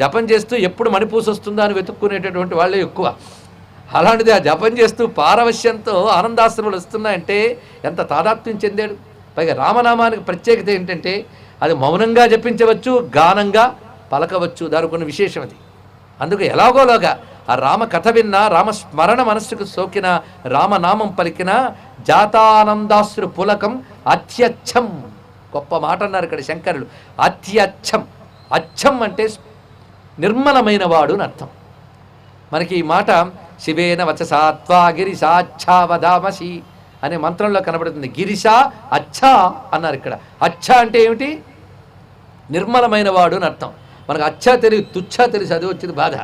జపం చేస్తూ ఎప్పుడు మణిపూస వస్తుందా అని వెతుక్కునేటటువంటి వాళ్ళే ఎక్కువ. అలాంటిది ఆ జపం చేస్తూ పారవశ్యంతో ఆనందాశ్రములు వస్తున్నాయంటే ఎంత తాదాత్మ్యం చెందాడు. పైగా రామనామానికి ప్రత్యేకత ఏంటంటే అది మౌనంగా జపించవచ్చు గానంగా పలకవచ్చు దాని కొన్ని విశేషం అది. అందుకు ఎలాగోలాగా ఆ రామ కథ విన్నా రామ స్మరణ మనస్సుకు సోకిన రామనామం పలికిన జాతానందాశ్రు పులకం అత్యచ్చం. గొప్ప మాట అన్నారు ఇక్కడ శంకరులు. అత్యచ్చం. అచ్చం అంటే నిర్మలమైన వాడు అని అర్థం. మనకి ఈ మాట శివేన వచసాత్వా వదామసి అనే మంత్రంలో కనబడుతుంది. గిరిశ అచ్చా అన్నారు ఇక్కడ. అచ్చా అంటే ఏమిటి? నిర్మలమైన వాడు అని అర్థం. మనకు అచ్చా తెలివి తుచ్చ తెలిసి అది వచ్చింది బాధ.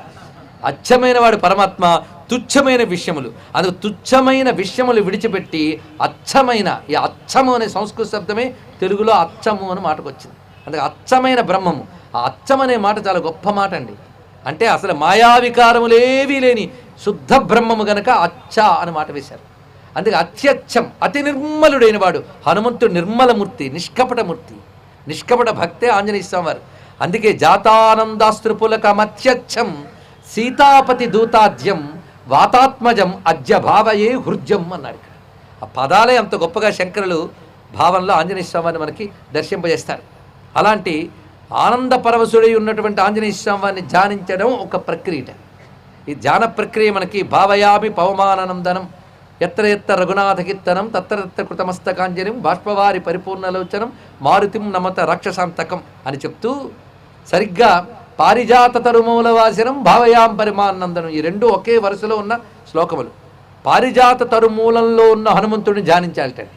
అచ్చమైన వాడు పరమాత్మ తుచ్చమైన విషయములు. అందుకు తుచ్చమైన విషయములు విడిచిపెట్టి అచ్చమైన ఈ అచ్చము అనే సంస్కృత శబ్దమే తెలుగులో అచ్చము అని మాటకు వచ్చింది. అందుకే అచ్చమైన బ్రహ్మము. ఆ అచ్చం అనే మాట చాలా గొప్ప మాట అండి. అంటే అసలు మాయావికారములేవీ లేని శుద్ధ బ్రహ్మము గనక అచ్చ అని మాట వేశారు. అందుకే అత్యచ్చం అతి నిర్మలుడైన వాడు హనుమంతుడు నిర్మలమూర్తి నిష్కపటమూర్తి నిష్కపట భక్తే ఆంజనేయ స్వామి వారు అందుకే జాతానందాస్త్రుపులకమత్యచ్చం సీతాపతి దూతాద్యం వాతాత్మజం అద్య భావయే హృద్యం అన్నాడు ఇక్కడ. ఆ పదాలే అంత గొప్పగా శంకరులు భావంలో ఆంజనేయ స్వామిని మనకి దర్శింపజేస్తారు. అలాంటి ఆనంద పరవశుడై ఉన్నటువంటి ఆంజనేయ స్వామిని ధ్యానించడం ఒక ప్రక్రియ ఈ ధ్యాన ప్రక్రియ మనకి భావయామి పవమానందనం ఎత్ర ఎత్త రఘునాథ కీర్తనం తత్రత్త కృతమస్తకాంజనం బాష్పవారి పరిపూర్ణలోచనం మారుతిం నమత రాక్షసాంతకం అని చెప్తూ సరిగ్గా పారిజాత తరుమూల వాసనం భావయాం పరిమానందనం ఈ రెండు ఒకే వరుసలో ఉన్న శ్లోకములు. పారిజాత తరుమూలంలో ఉన్న హనుమంతుడిని ధ్యానించాలటండి.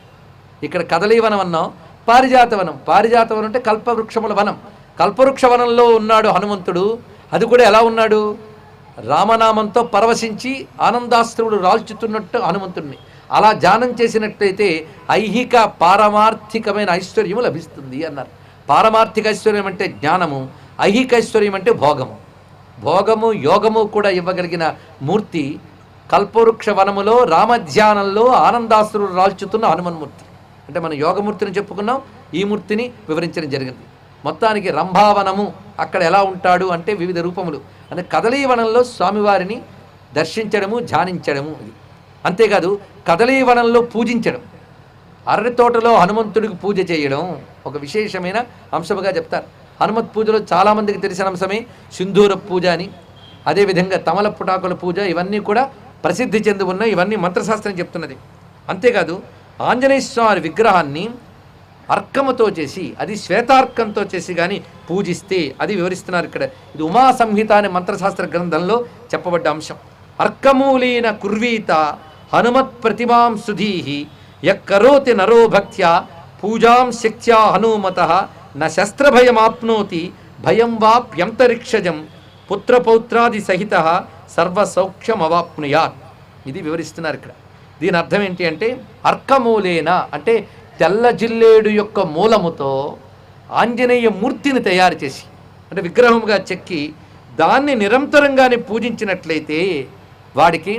ఇక్కడ కదలీవనం అన్నాం. పారిజాతవనం. పారిజాతవనం అంటే కల్పవృక్షముల వనం. కల్పవృక్ష వనంలో ఉన్నాడు హనుమంతుడు. అది కూడా ఎలా ఉన్నాడు? రామనామంతో పరవశించి ఆనందాశ్రువుడు రాల్చుతున్నట్టు హనుమంతుడిని అలా ధ్యానం చేసినట్లయితే ఐహిక పారమార్థికమైన ఐశ్వర్యము లభిస్తుంది అన్నారు. పారమార్థిక ఐశ్వర్యం అంటే జ్ఞానము ఐహిక ఐశ్వర్యం అంటే భోగము. భోగము యోగము కూడా ఇవ్వగలిగిన మూర్తి కల్పవృక్ష వనములో రామధ్యానంలో ఆనందాశ్రుడు రాల్చుతున్న హనుమన్మూర్తి. అంటే మనం యోగమూర్తిని చెప్పుకున్నాం ఈ మూర్తిని వివరించడం జరిగింది. మొత్తానికి రంభావనము అక్కడ ఎలా ఉంటాడు అంటే వివిధ రూపములు. అంటే కదలీవనంలో స్వామివారిని దర్శించడము ధ్యానించడము ఇది. అంతేకాదు కదలీవనంలో పూజించడం. అరటి తోటలో హనుమంతుడికి పూజ చేయడం ఒక విశేషమైన అంశముగా చెప్తారు. హనుమత్ పూజలో చాలామందికి తెలిసిన అంశమే సింధూర పూజ అని. అదేవిధంగా తమలపుటాకుల పూజ ఇవన్నీ కూడా ప్రసిద్ధి చెంది ఉన్నాయి ఇవన్నీ మంత్రశాస్త్రం చెప్తున్నది. అంతేకాదు ఆంజనేయ స్వామి విగ్రహాన్ని అర్కముతో చేసి అది శ్వేతార్కంతో చేసి కానీ పూజిస్తే అది వివరిస్తున్నారు ఇక్కడ. ఇది ఉమా సంహిత అనే మంత్రశాస్త్ర గ్రంథంలో చెప్పబడ్డ అంశం. అర్కమూలీన కుర్వీత హనుమత్ ప్రతిమాం సుధీహి యక్కరోతి నరో భక్త్యా పూజాం శక్త్యా హనుమత న శస్త్రభయమాప్నోతి భయం వాప్యంతరిక్షజం పుత్రపౌత్రాది సహిత సర్వసౌఖ్యమవాప్నుయాత్. ఇది వివరిస్తున్నారు ఇక్కడ. దీని అర్థం ఏంటి అంటే అర్కమూలేన అంటే తెల్ల జిల్లేడు యొక్క మూలముతో ఆంజనేయ మూర్తిని తయారు చేసి అంటే విగ్రహముగా చెక్కి దాన్ని నిరంతరంగానే పూజించినట్లయితే వాడికి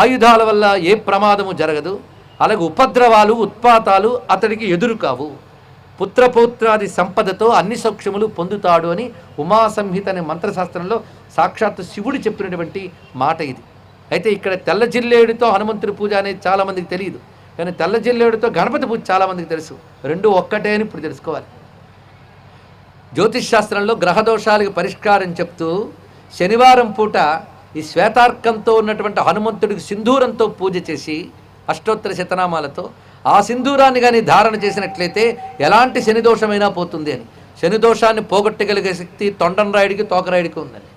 ఆయుధాల వల్ల ఏ ప్రమాదము జరగదు. అలాగే ఉపద్రవాలు ఉత్పాతాలు అతడికి ఎదురు కావు పుత్రపౌత్రాది సంపదతో అన్ని సౌఖ్యములు పొందుతాడు అని ఉమా సంహిత అనే మంత్రశాస్త్రంలో సాక్షాత్తు శివుడు చెప్పినటువంటి మాట ఇది. అయితే ఇక్కడ తెల్ల జిల్లేడుతో హనుమంతుడి పూజ అనేది చాలామందికి తెలియదు. కానీ తెల్ల జిల్లేడుతో గణపతి పూజ చాలామందికి తెలుసు. రెండు ఒక్కటే అని ఇప్పుడు తెలుసుకోవాలి. జ్యోతిష్ శాస్త్రంలో గ్రహదోషాలకి పరిష్కారం చెప్తూ శనివారం పూట ఈ శ్వేతార్కంతో ఉన్నటువంటి హనుమంతుడికి సింధూరంతో పూజ చేసి అష్టోత్తర శతనామాలతో ఆ సింధూరాన్ని కానీ ధారణ చేసినట్లయితే ఎలాంటి శని దోషమైనా పోతుంది అని. శని దోషాన్ని పోగొట్టగలిగే శక్తి తొండనరాయుడికి తోకరాయుడికి ఉందని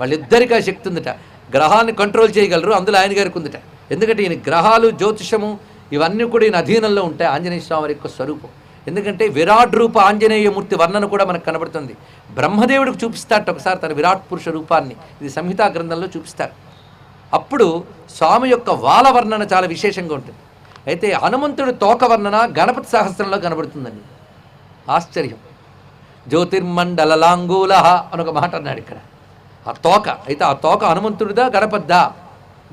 వాళ్ళిద్దరికీ ఆ శక్తి ఉందిట. గ్రహాన్ని కంట్రోల్ చేయగలరు అందులో ఆయన గారికి ఉందిట. ఎందుకంటే ఈయన గ్రహాలు జ్యోతిషము ఇవన్నీ కూడా ఈయన అధీనంలో ఉంటాయి ఆంజనేయ స్వామి యొక్క స్వరూపం. ఎందుకంటే విరాట్ రూప ఆంజనేయమూర్తి వర్ణన కూడా మనకు కనబడుతుంది. బ్రహ్మదేవుడికి చూపిస్తాట ఒకసారి తన విరాట్ పురుష రూపాన్ని. ఇది సంహితా గ్రంథంలో చూపిస్తారు. అప్పుడు స్వామి యొక్క వాల వర్ణన చాలా విశేషంగా ఉంటుంది. అయితే హనుమంతుడి తోక వర్ణన గణపతి సహస్రంలో కనబడుతుందండి. ఆశ్చర్యం. జ్యోతిర్మండలలాంగూల అని ఒక మాట అన్నాడు ఇక్కడ. ఆ తోక. అయితే ఆ తోక హనుమంతుడిదా గణపద్దా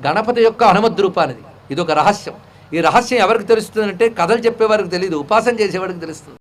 గణపతి యొక్క హనుమద్ రూపానిది. ఇది ఒక రహస్యం. ఈ రహస్యం ఎవరికి తెలుస్తుందంటే కథలు చెప్పేవారికి తెలియదు ఉపాసన చేసేవాడికి తెలుస్తుంది.